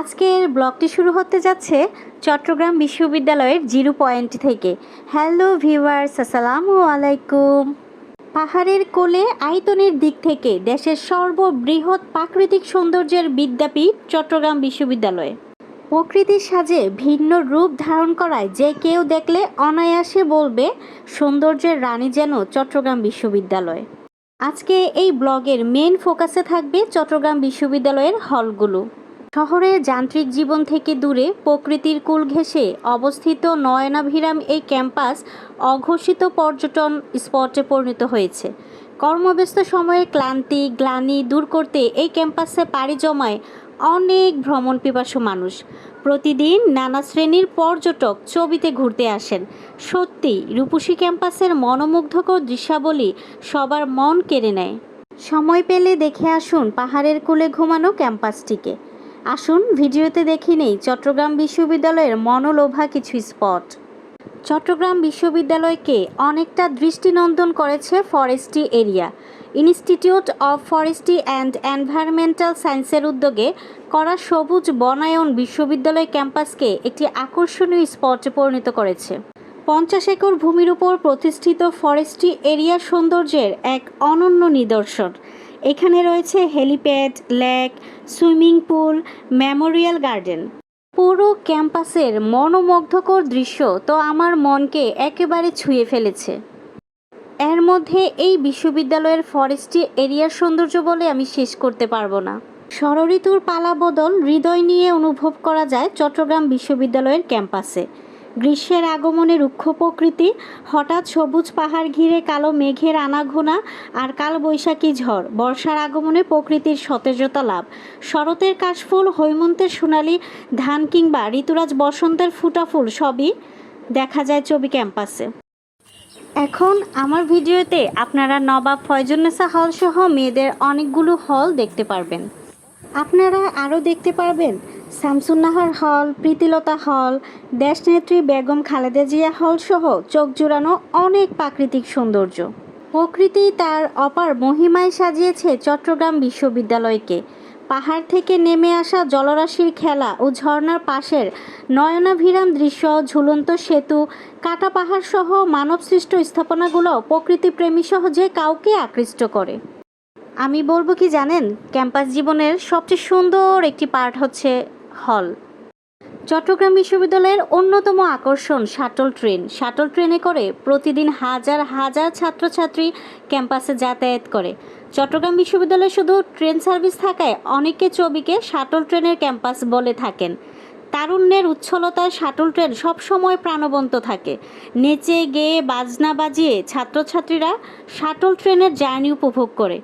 আজকের ব্লগটি শুরু হতে যাচ্ছে চট্টগ্রাম বিশ্ববিদ্যালয়ের জিরো পয়েন্ট থেকে। হ্যালো ভিউয়ার্স, আসসালামু আলাইকুম। পাহাড়ের কোলে আয়তনের দিক থেকে দেশের সর্ববৃহৎ প্রাকৃতিক সৌন্দর্যের বিদ্যাপীঠ চট্টগ্রাম বিশ্ববিদ্যালয়। প্রকৃতির সাজে ভিন্ন রূপ ধারণ করায় যে কেউ দেখলে অনায়াসে বলবে, সৌন্দর্যের রানী যেন চট্টগ্রাম বিশ্ববিদ্যালয়। আজকে এই ব্লগের মেন ফোকাসে থাকবে চট্টগ্রাম বিশ্ববিদ্যালয়ের হলগুলো। শহরের যান্ত্রিক জীবন থেকে দূরে প্রকৃতির কুল ঘেঁষে অবস্থিত নয়নাভিরাম এই ক্যাম্পাস অঘোষিত পর্যটন স্পটে পরিণত হয়েছে। কর্মব্যস্ত সময়ে ক্লান্তি, গ্লানি দূর করতে এই ক্যাম্পাসে পাড়ি জমায় অনেক ভ্রমণ পিপাসু মানুষ। প্রতিদিন নানা শ্রেণির পর্যটক ছবিতে ঘুরতে আসেন। সত্যি, রূপসী ক্যাম্পাসের মনোমুগ্ধকর দৃশ্যাবলী সবার মন কেড়ে নেয়। সময় পেলে দেখে আসুন পাহাড়ের কোলে ঘুমানো ক্যাম্পাসটিকে। আসুন, ভিডিওতে দেখে নেই, চট্টগ্রাম বিশ্ববিদ্যালয়ের মনোলোভা কিছু স্পট। চট্টগ্রাম বিশ্ববিদ্যালয়কে অনেকটা দৃষ্টিনন্দন করেছে forestry area. Institute of forestry and environmental সায়েন্সের উদ্যোগে করা সবুজ বনায়ন বিশ্ববিদ্যালয় ক্যাম্পাসকে একটি আকর্ষণীয় স্পটে পরিণত করেছে। পঞ্চাশ একর ভূমির উপর প্রতিষ্ঠিত ফরেস্ট্রি এরিয়া সৌন্দর্যের এক অনন্য নিদর্শন। এখানে রয়েছে helipad, lake, swimming pool, memorial garden. পুরো ক্যাম্পাসের মনোমুগ্ধকর দৃশ্য তো আমার মনকে একেবারে ছুঁয়ে ফেলেছে। এর মধ্যে এই বিশ্ববিদ্যালয়ের ফরেস্ট্রি এরিয়ার সৌন্দর্য বলে আমি শেষ করতে পারব না। ষড়ঋতুর পালা বদল হৃদয় নিয়ে অনুভব করা যায় চট্টগ্রাম বিশ্ববিদ্যালয়ের ক্যাম্পাসে। গ্রীষ্মের আগমনে রুক্ষ প্রকৃতি, হঠাৎ সবুজ পাহাড় ঘিরে কালো মেঘের আনাঘোনা আর কাল বৈশাখী ঝড়। বর্ষার আগমনে প্রকৃতির সতেজতা লাভ। শরতের কাশফুল, হৈমন্তের সোনালি, ধান কিংবা ঋতুরাজ বসন্তের ফুটাফুল সবই দেখা যায় ছবি ক্যাম্পাসে। এখন আমার ভিডিওতে আপনারা নবাব ফয়জুন্নেসা হল সহ মেয়েদের অনেকগুলো হল দেখতে পারবেন। আপনারা আরও দেখতে পারবেন শামসুন্নাহার হল, প্রীতিলতা হল, দেশনেত্রী বেগম খালেদা জিয়া হল সহ চোখ জুড়ানো অনেক প্রাকৃতিক সৌন্দর্য। প্রকৃতি তার অপার মহিমায় সাজিয়েছে চট্টগ্রাম বিশ্ববিদ্যালয়কে। পাহাড় থেকে নেমে আসা জলরাশির খেলা ও ঝর্ণার পাশের নয়নাভিরাম দৃশ্য, ঝুলন্ত সেতু, কাটা পাহাড় সহ মানবসৃষ্ট স্থাপনাগুলো প্রকৃতিপ্রেমী সহ যে কাউকে আকৃষ্ট করে। আমি বলব কি জানেন, ক্যাম্পাস জীবনের সবচেয়ে সুন্দর একটি পার্ট হচ্ছে হল। চট্টগ্রাম বিশ্ববিদ্যালয়ের অন্যতম আকর্ষণ শাটল ট্রেন। শাটল ট্রেনে করে প্রতিদিন হাজার হাজার ছাত্রছাত্রী ক্যাম্পাসে যাতায়াত করে। চট্টগ্রাম বিশ্ববিদ্যালয়ে শুধু ট্রেন সার্ভিস থাকায় অনেকে ছবিকে শাটল ট্রেনের ক্যাম্পাস বলে থাকেন। তারুণ্যের উচ্ছলতায় শাটল ট্রেন সবসময় প্রাণবন্ত থাকে। নেচে, গেয়ে, বাজনা বাজিয়ে ছাত্রছাত্রীরা শাটল ট্রেনের জার্নি উপভোগ করে।